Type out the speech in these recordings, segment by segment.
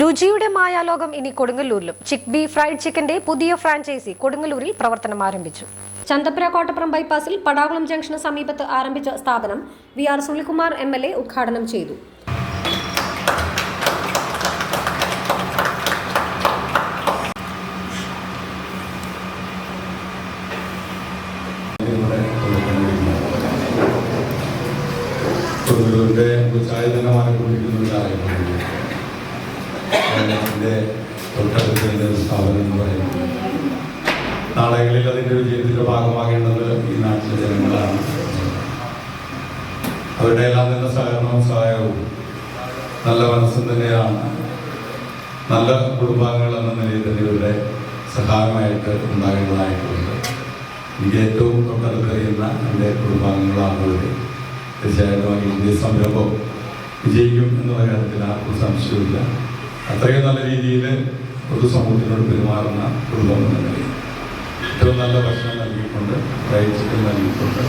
രുചിയുടെ മായാലോകം ഇനി കൊടുങ്ങല്ലൂരിലും. ചിക്ക് B fried ചിക്കന്റെ പുതിയ ഫ്രാഞ്ചൈസി കൊടുങ്ങല്ലൂരിൽ പ്രവർത്തനം ആരംഭിച്ചു. ചന്തപ്പുര കോട്ടപ്പുറം ബൈപ്പാസിൽ പടാകുളം ജംഗ്ഷന് സമീപത്ത് ആരംഭിച്ച സ്ഥാപനം V R Sunilkumar M L A ഉദ്ഘാടനം ചെയ്തു. ചായ തന്നെ മാറിക്കൊണ്ടിരിക്കുന്ന ഒരു കാര്യമാണ്. കേരളത്തിന്റെ തൊട്ടടുത്ത് ഒരു സ്ഥാപനം എന്ന് പറയുന്നത്. നാളെകളിൽ അതിന്റെ വിജയത്തിന്റെ ഭാഗമാകേണ്ടത് ഈ നാട്ടിലെ ജനങ്ങളാണ്. അവരുടെ എല്ലാം തന്നെ സഹകരണവും സഹായവും നല്ല മനസ്സും തന്നെയാണ്. നല്ല കുടുംബാംഗങ്ങൾ എന്ന നിലയിൽ തന്നെ ഇവരുടെ സഹായമായിട്ട് ഉണ്ടാകേണ്ടതായിട്ടുണ്ട്. എനിക്ക് ഏറ്റവും തൊട്ടടുത്തറിയുന്ന എന്റെ കുടുംബാംഗങ്ങളാണ് ഇവർ തീർച്ചയായിട്ടും ഇന്ത്യ സംരംഭം വിജയിക്കും എന്നുള്ള കാര്യത്തിൽ ആർക്കും സംശയമില്ല അത്രയും നല്ല രീതിയിൽ പൊതുസമൂഹത്തിനോട് പെരുമാറുന്ന കുടുംബം എന്ന നിലയിൽ. ഏറ്റവും നല്ല ഭക്ഷണം നൽകിയിട്ടുണ്ട് ഫ്രൈഡ് ചിക്കൻ നൽകിയിട്ടുണ്ട്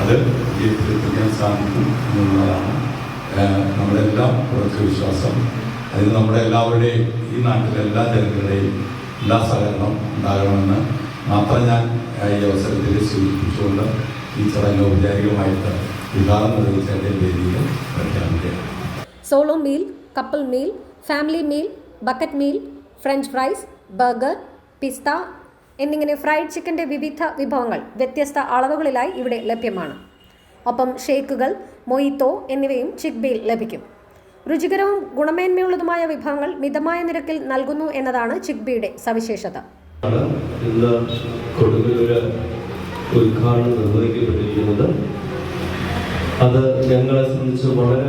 അത് ജീവിതത്തിൽ എത്തിക്കാൻ സാധിക്കും എന്നുള്ളതാണ് നമ്മളെല്ലാം കുറച്ച് വിശ്വാസം. അതിന് നമ്മുടെ എല്ലാവരുടെയും ഈ നാട്ടിലെ എല്ലാ ജനങ്ങളുടെയും എല്ലാ സഹകരണം ഉണ്ടാകണമെന്ന് മാത്രം ഞാൻ ഈ അവസരത്തിൽ സൂചിപ്പിച്ചുകൊണ്ട് ഈ ചടങ്ങ് ഔപചാരികമായിട്ട് വിഭാഗം നിർവഹിച്ചതിന്റെ വേദിയിൽ പ്രഖ്യാപിക്കുകയാണ് സോളോമ്പിയിൽ couple meal family meal bucket meal french fries burger പിസ്ത എന്നിങ്ങനെ ഫ്രൈഡ് ചിക്കന്റെ വിവിധ വിഭവങ്ങൾ വ്യത്യസ്ത അളവുകളിലായി ഇവിടെ ലഭ്യമാണ്. ഒപ്പം ഷേക്കുകൾ മൊയ്ത്തോ എന്നിവയും ചിക്ബിയിൽ ലഭിക്കും. രുചികരവും ഗുണമേന്മയുള്ളതുമായ വിഭവങ്ങൾ മിതമായ നിരക്കിൽ നൽകുന്നു എന്നതാണ് ചിക്ബിയുടെ സവിശേഷത. ഉദ്ഘാടനം നിർവഹിക്കപ്പെട്ടിരിക്കുന്നത്. അത് ഞങ്ങളെ സംബന്ധിച്ച് വളരെ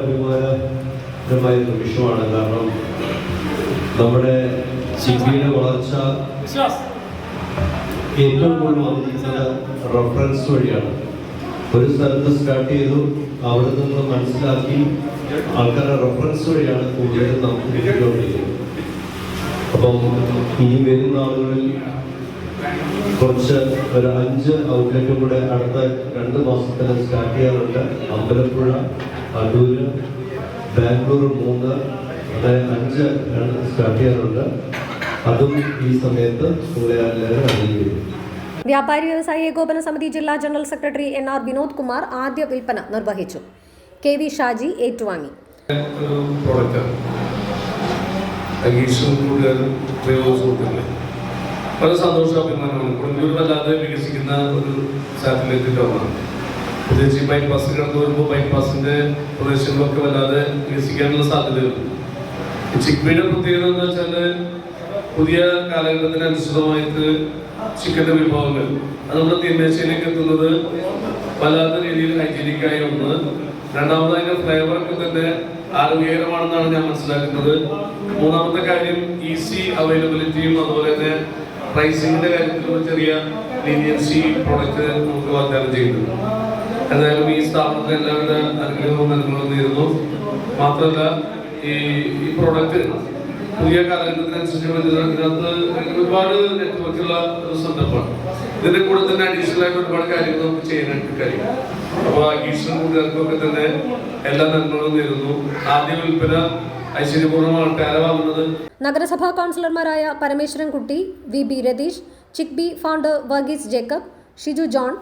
അഭിമാനകരമായ നിമിഷമാണ് കാരണം നമ്മുടെ ചിബിയുടെ വളർച്ച ഏറ്റവും കൂടുതൽ വന്നിരിക്കുന്നത് റെഫറൻസ് വഴിയാണ്. ഒരു സ്ഥലത്ത് സ്റ്റാർട്ട് ചെയ്തു അവിടെ നിന്ന് മനസ്സിലാക്കി ആൾക്കാരുടെ റെഫറൻസ് വഴിയാണ് കൂടുതലും നമുക്ക് കിട്ടിക്കൊണ്ടിരിക്കുന്നത്. അപ്പം ഇനി വരുന്ന ആളുകളിൽ കുറച്ച് ഒരു അഞ്ച് ഔട്ട്ലെറ്റും കൂടെ അടുത്ത രണ്ട് മാസത്തിൽ സ്റ്റാർട്ട് ചെയ്യാറുണ്ട്. അമ്പലപ്പുഴ അടൂര് ബാംഗ്ലൂർ മൂന്ന് അതായത് അഞ്ച് സ്റ്റാർട്ട് ചെയ്യാറുണ്ട് അതും ഈ സമയത്ത് നിങ്ങളെ എല്ലാവരും അറിയിക്കും വ്യാപാരി വ്യവസായി ഏകോപന സമിതി ജില്ലാ general secretary N R Vinod Kumar ആദ്യ വിൽപ്പന നിർവഹിച്ചു. കെ വി ഷാജി ഏറ്റുവാങ്ങി. വളരെ സന്തോഷ അഭിമാനമാണ് വല്ലാതെ വികസിക്കുന്ന ഒരു സാറ്റലൈറ്റ് ടൗണാണ് പ്രത്യേകിച്ച് ബൈപ്പാസ് കടന്നു വരുമ്പോൾ ബൈപ്പാസിന്റെ പ്രദേശങ്ങളൊക്കെ വല്ലാതെ വികസിക്കാനുള്ള സാധ്യതയുണ്ട് ചിക്മയുടെ പ്രത്യേകത എന്ന് വെച്ചാൽ പുതിയ കാലഘട്ടത്തിനനുസൃതമായിട്ട് ചിക്കന്റെ വിഭവങ്ങൾ. അത് നമ്മുടെ തീമേശയിലേക്ക് എത്തുന്നത് വല്ലാത്ത രീതിയിൽ ഹൈജീനിക്കായി ഒന്ന്. രണ്ടാമത് അതിന്റെ ഫ്ലേവറൊക്കെ തന്നെ ആരോഗ്യകരമാണെന്നാണ് ഞാൻ മനസ്സിലാക്കുന്നത്. മൂന്നാമത്തെ കാര്യം ഈസി അവൈലബിലിറ്റിയും അതുപോലെ തന്നെ പ്രൈസിങ്ങിന്റെ കാര്യത്തിൽ ചെറിയ ലീനിയൻസി പ്രോഡക്റ്റ് നമുക്ക് വാഗ്ദാനം ചെയ്യുന്നുണ്ട്. എന്തായാലും ഈ സ്ഥാപനത്തിന് എല്ലാവിധ അനുഗ്രഹവും നൽകണമെന്ന് നേരുന്നു. മാത്രമല്ല ഈ ഈ പ്രോഡക്റ്റ് പുതിയ കാലഘട്ടത്തിനനുസരിച്ച് ഇതിനകത്ത് ഒരുപാട് നെറ്റ്വർക്കുള്ള ഒരു സന്ദർഭമാണ്. ഇതിന്റെ കൂടെ തന്നെ അഡീഷണൽ ആയിട്ട് ഒരുപാട് കാര്യങ്ങൾ നമുക്ക് ചെയ്യാനായിട്ട് കഴിയും. അപ്പോൾ അഡീഷണൽ കൂട്ടുകാർക്കൊക്കെ തന്നെ എല്ലാ നന്മകളും നേരുന്നു. ആദ്യ വിൽപ്പന നഗരസഭാ കൗൺസിലർമാരായ Parameswarankutty V B Ratheesh ചിക്ബി founder Varghese Jacob Shiju John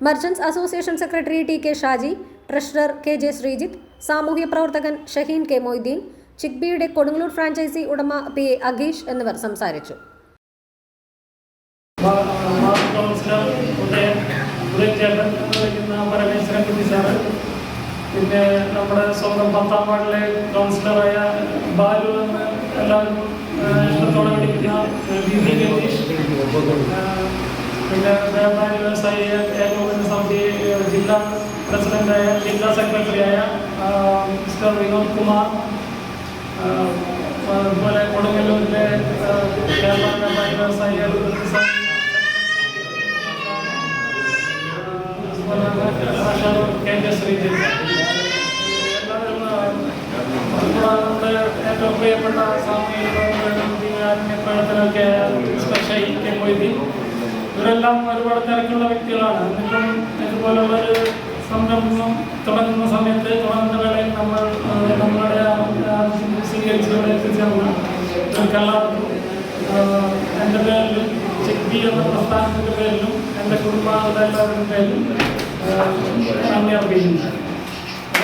merchants association secretary T K Shaji treasurer K J Sreejith സാമൂഹ്യ പ്രവർത്തകൻ ഷഹീൻ കെ മൊയ്തീൻ ചിക്ബിയുടെ കൊടുങ്ങല്ലൂർ ഫ്രാഞ്ചൈസി ഉടമ പി എ അഗീഷ് എന്നിവർ സംസാരിച്ചു. പിന്നെ നമ്മുടെ സ്വന്തം പത്താം വാർഡിലെ കൗൺസിലറായ ബാലു എന്ന് എല്ലാവരും ഇഷ്ടത്തോടെ വിളിക്കുന്ന പിന്നെ വ്യാപാരി വ്യവസായി ഏകോപന സമിതി ആ, ജില്ലാ പ്രസിഡന്റായ ജില്ലാ സെക്രട്ടറിയായ ആ, മിസ്റ്റർ വിനോദ് കുമാർ ആ, അതുപോലെ കൊടുങ്ങല്ലൂരിലെ ആ, കേരള വ്യാപാരി വ്യവസായി ഏകോപന സമിതി നമ്മുടെ ഏറ്റവും പ്രിയപ്പെട്ട സാമൂഹിക പ്രവർത്തനമൊക്കെ ഷഹീദ് മൊയ്തീൻ ഇവരെല്ലാം ഒരുപാട് തിരക്കുള്ള വ്യക്തികളാണ്. എന്നിട്ടും ഇതുപോലുള്ള ഒരു സംരംഭം തുടങ്ങുന്ന സമയത്ത് തുടങ്ങുന്ന വേളയിൽ നമ്മൾ നമ്മളുടെ സ്വീകരിച്ച് ഇവിടെ എത്തിച്ചേർന്ന നിങ്ങൾക്കെല്ലാവർക്കും ആഹ്, എന്റെ പേരിലും ചെക്കി എന്ന പ്രസ്ഥാനത്തിന്റെ പേരിലും എന്റെ കുടുംബാംഗങ്ങളുടെ എല്ലാവരുടെ പേരിലും നന്ദി അറിയിക്കുന്നു